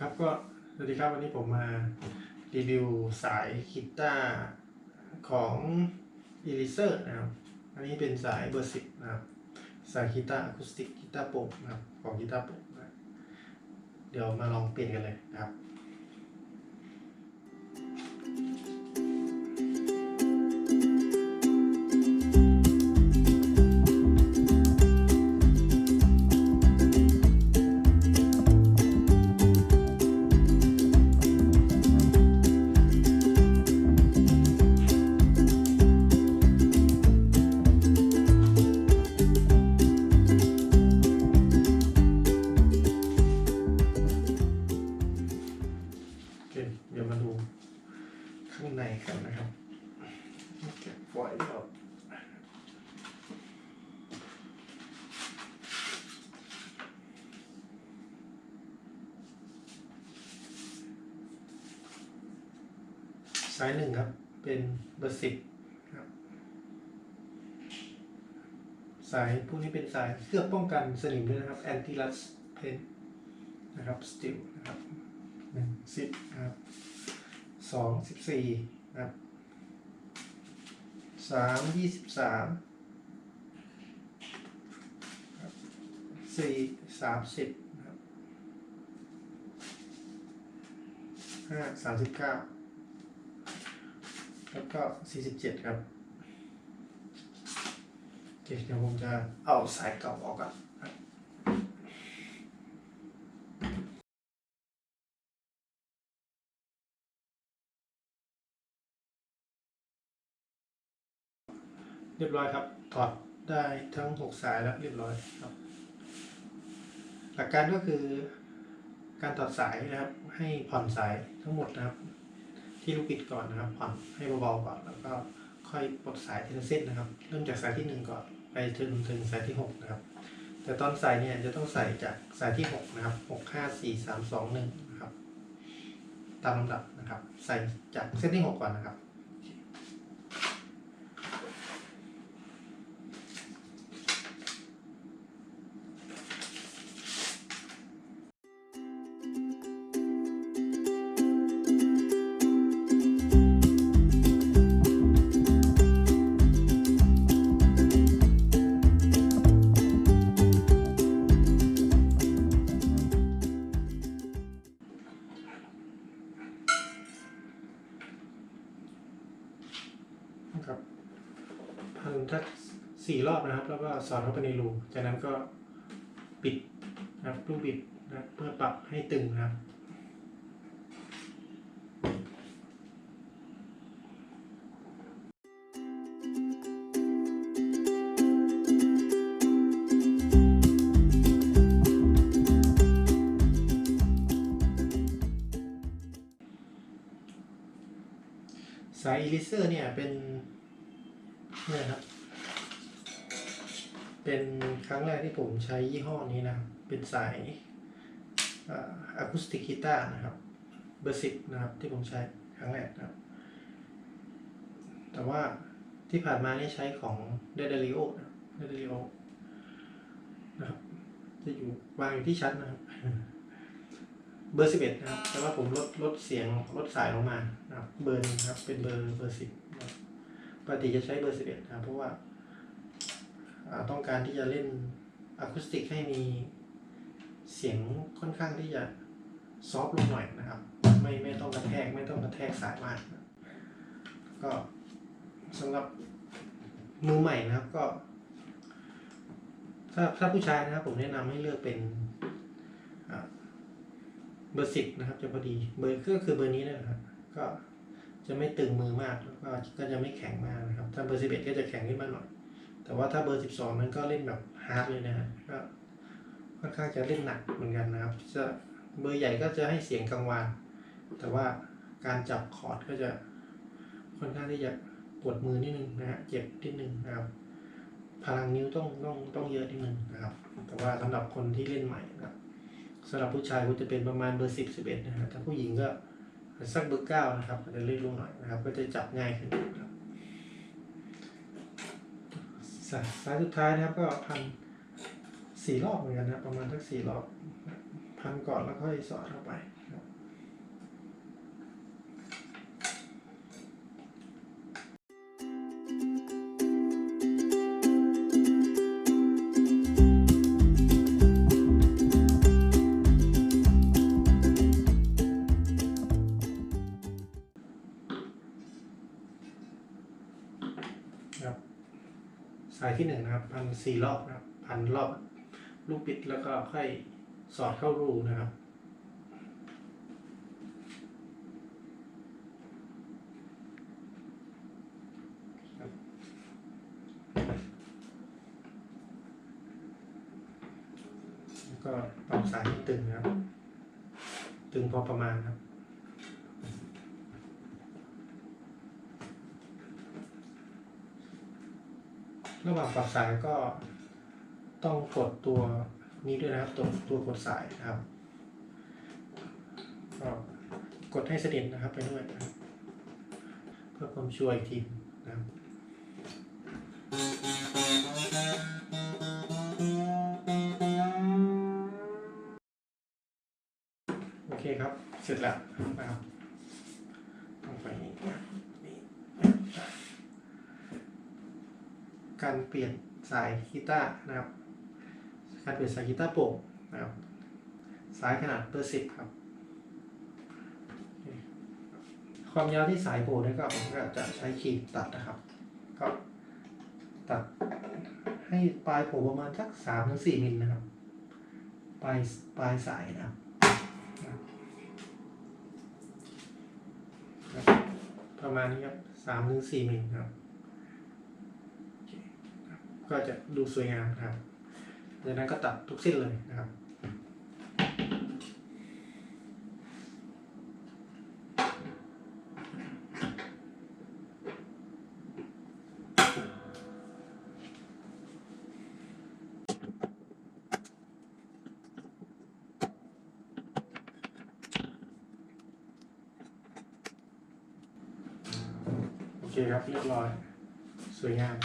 ครับก็สวัสดีครับวันนี้ผมมารีวิวสายกีตาร์ของ e l i s e r นะครับ อันนี้เป็นสายเบอร์สิบนะครับ สายกีตาร์อะคูสติกกีตาร์โปร่งนะครับของกีตาร์โปร่งนะเดี๋ยวมาลองเปลี่ยนกันเลยนะครับ สายหนึ่งครับ เป็นเบอร์สิบครับสายพวกนี้เป็นสายเคลือบป้องกันสนิมด้วยนะครับ anti rust paint นะครับ steel นะครับหนึ่งสิบนะครับสองสิบสี่นะครับสามยี่สิบสามครับสี่สามสิบนะครับห้าสามสิบเก้า แล้วก็สี่สิบเจ็ดครับโอเคเดี๋ยวผมจะเอาสายเก่าออกก่อนเรียบร้อยครับ ถอดได้ทั้ง 6 สายแล้วเรียบร้อยครับ หลักการก็คือการถอดสายนะครับ ให้ผ่อนสายทั้งหมดนะครับ ที่ลูกบิดก่อนนะครับผ่อนให้เบาๆก่อนแล้วก็ค่อยปลดสายทีละเส้นนะครับ เริ่มจากสายที่หนึ่งก่อนไปจนถึงสายที่หกนะครับ แต่ตอนใส่เนี่ยจะต้องใส่จากสายที่หกนะครับหกห้าสี่สามสองหนึ่งนะครับ ตามลำดับนะครับ ใส่จากเส้นที่หกก่อนนะครับ สอดเข้าไปในรู จากนั้นก็ปิดนะครับลูกบิดนะเพื่อปรับให้ตึงนะครับสายอีลิเซอร์เนี่ยเป็นเนี่ยครับ เป็นครั้งแรกที่ผมใช้ยี่ห้อนี้นะครับ เป็นสายอะคูสติกกีตาร์นะครับ เบอร์สิบนะครับที่ผมใช้ครั้งแรกนะครับ แต่ว่าที่ผ่านมานี่ใช้ของเดเดลิโอเดเดลิโอนะครับ จะอยู่วางอยู่ที่ชั้นนะครับ เบอร์สิบเอ็ดนะครับ แต่ว่าผมลดลดเสียงลดสายลงมานะครับ เบอร์หนึงนะครับ เป็นเบอร์เบอร์สิบปกติจะใช้เบอร์สิบเอ็ดนะเพราะว่า ต้องการที่จะเล่นอะคูสติกให้มีเสียงค่อนข้างที่จะซอฟต์ลงหน่อยนะครับ ไม่ไม่ต้องกระแทกไม่ต้องกระแทกสายมากก็สำหรับมือใหม่นะครับก็ ถ้าถ้าผู้ชายนะครับ ผมแนะนำให้เลือกเป็นเบอร์สิบนะครับ จะพอดีเบอร์ก็คือเบอร์นี้นะครับ ก็จะไม่ตึงมือมากแล้วก็ก็จะไม่แข็งมากนะครับ ถ้าเบอร์สิบเอ็ดก็จะแข็งขึ้นมาหน่อย แต่ว่าถ้าเบอร์สิบสองนั้นก็เล่นแบบฮาร์ดเลยนะฮะก็ค่อนข้างจะเล่นหนักเหมือนกันนะครับ จะเบอร์ใหญ่ก็จะให้เสียงกังวาน แต่ว่าการจับคอร์ดก็จะค่อนข้างที่จะปวดมือนิดนึงนะฮะเจ็บนิดนึงนะครับ พลังนิ้วต้องต้องต้องเยอะนิดนึงนะครับ แต่ว่าสำหรับคนที่เล่นใหม่นะครับสำหรับผู้ชายก็จะเป็นประมาณเบอร์สิบสิบเอ็ดนะครับถ้าผู้หญิงก็สักเบอร์เก้านะครับก็จะเล่นลงหน่อยนะครับ ก็จะจับง่ายขึ้นนะครับ สายสายสุดท้ายนะครับก็พันสี่รอบเหมือนกันนะประมาณสักสี่รอบพันก่อนแล้วค่อยสอดเข้าไป สี่รอบนะครับพันรอบ ลูกปิดแล้วก็ค่อยสอดเข้ารูนะครับ แล้วก็ปรับสายให้ตึงนะครับ ตึงพอประมาณครับ ระหว่างปรับสายก็ต้องกดตัวนี้ด้วยนะครับ ตัวตัวกดสายนะครับก็กดให้สนิทนะครับไปด้วยนะครับเพื่อความชัวร์อีกทีนะครับโอเคครับ เสร็จแล้วนะครับต้องไปนี่ การเปลี่ยนสายกีตาร์นะครับ การเปลี่ยนสายกีตาร์โปร่งนะครับ สายขนาดเบอร์สิบครับ ความยาวที่สายโปร่งนี่ก็ผมก็จะใช้ขีดตัดนะครับ ก็ตัดให้ปลายโผล่ประมาณสักสามถึงสี่มิลนะครับ ปลายปลายสายนะครับประมาณนี้ครับสามถึงสี่มิลครับ ก็จะดูสวยงามครับจากนั้นก็ตัดทุกเส้นเลยนะครับโอเคครับเรียบร้อย สวยงาม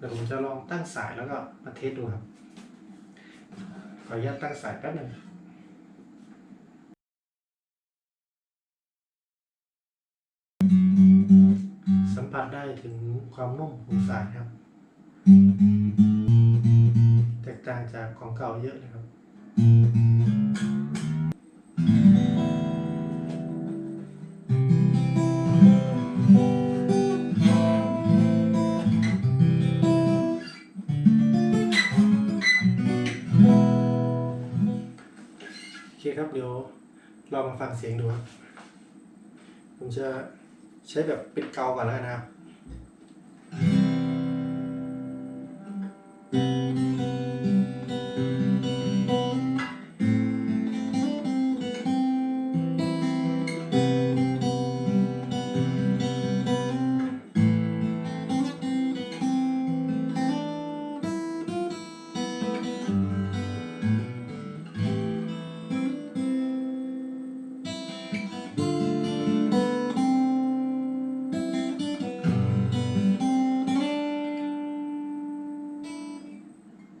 เดี๋ยวผมจะลองตั้งสายแล้วก็มาเทสดูครับ ขออนุญาตตั้งสายแป๊บหนึ่งสัมผัสได้ถึงความนุ่มของสายครับ แตกต่างจากของเก่าเยอะเลยครับ ครับ เดี๋ยวลองมาฟังเสียงดูครับ ผมจะใช้แบบปิดเกาก่อนแล้วนะครับ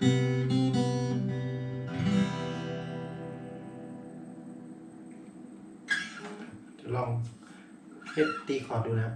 ลองเล่นตีคอร์ดดูนะครับ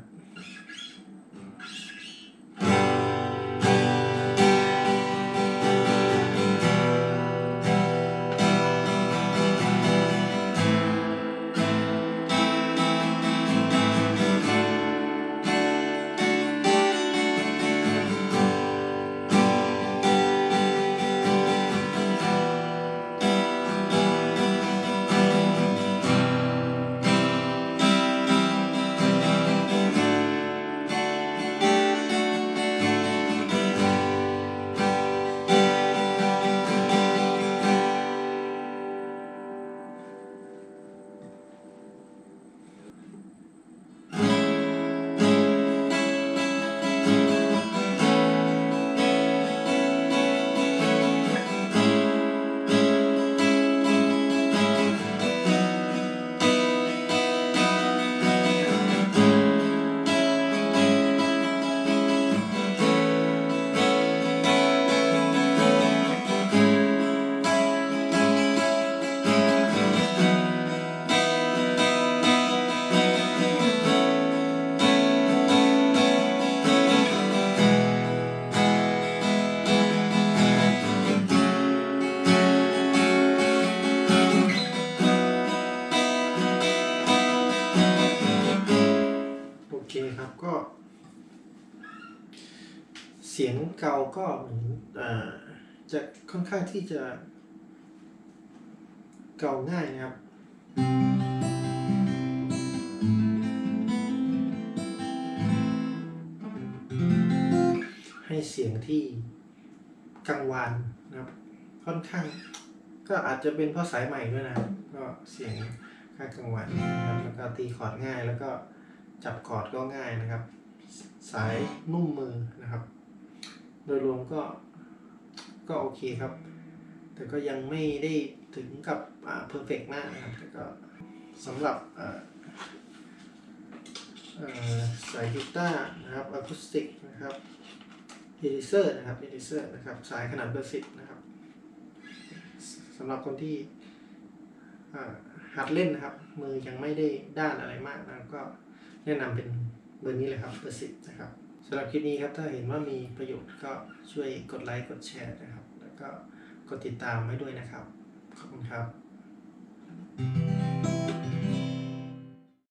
สียงเกาก็เหมือนจะค่อนข้างที่จะ เกาง่ายนะครับ ให้เสียงที่กังวานนะครับ ค่อนข้าง ก็อาจจะเป็นเพราะสายใหม่ด้วยนะครับ ก็เสียงค่างกังวานนะครับแล้วก็ตีคอร์ดง่ายแล้วก็จับคอร์ดก็ง่ายนะครับ สายนุ่มมือนะครับ โดยรวมก็ก็โอเคครับ แต่ก็ยังไม่ได้ถึงกับเพอร์เฟกมากนะครับแต่ก็สำหรับสายกีตาร์นะครับอะคูสติกนะครับเอดิเซอร์นะครับเอดิเซอร์นะครับสายขนาดเบอร์สิบนะครับสำหรับคนที่หัดเล่นนะครับ มือยังไม่ได้ด้านอะไรมากนะก็แนะนำเป็นเบอร์นี้เลยครับเบอร์สิบนะครับำหรับคลิปนี้ครับถ้าเห็นว่ามีประโยชน์ก็ช่วยกดไลค์กดแชร์นะครับ แล้วก็กดติดตามไว้ด้วยนะครับ ขอบคุณครับ thank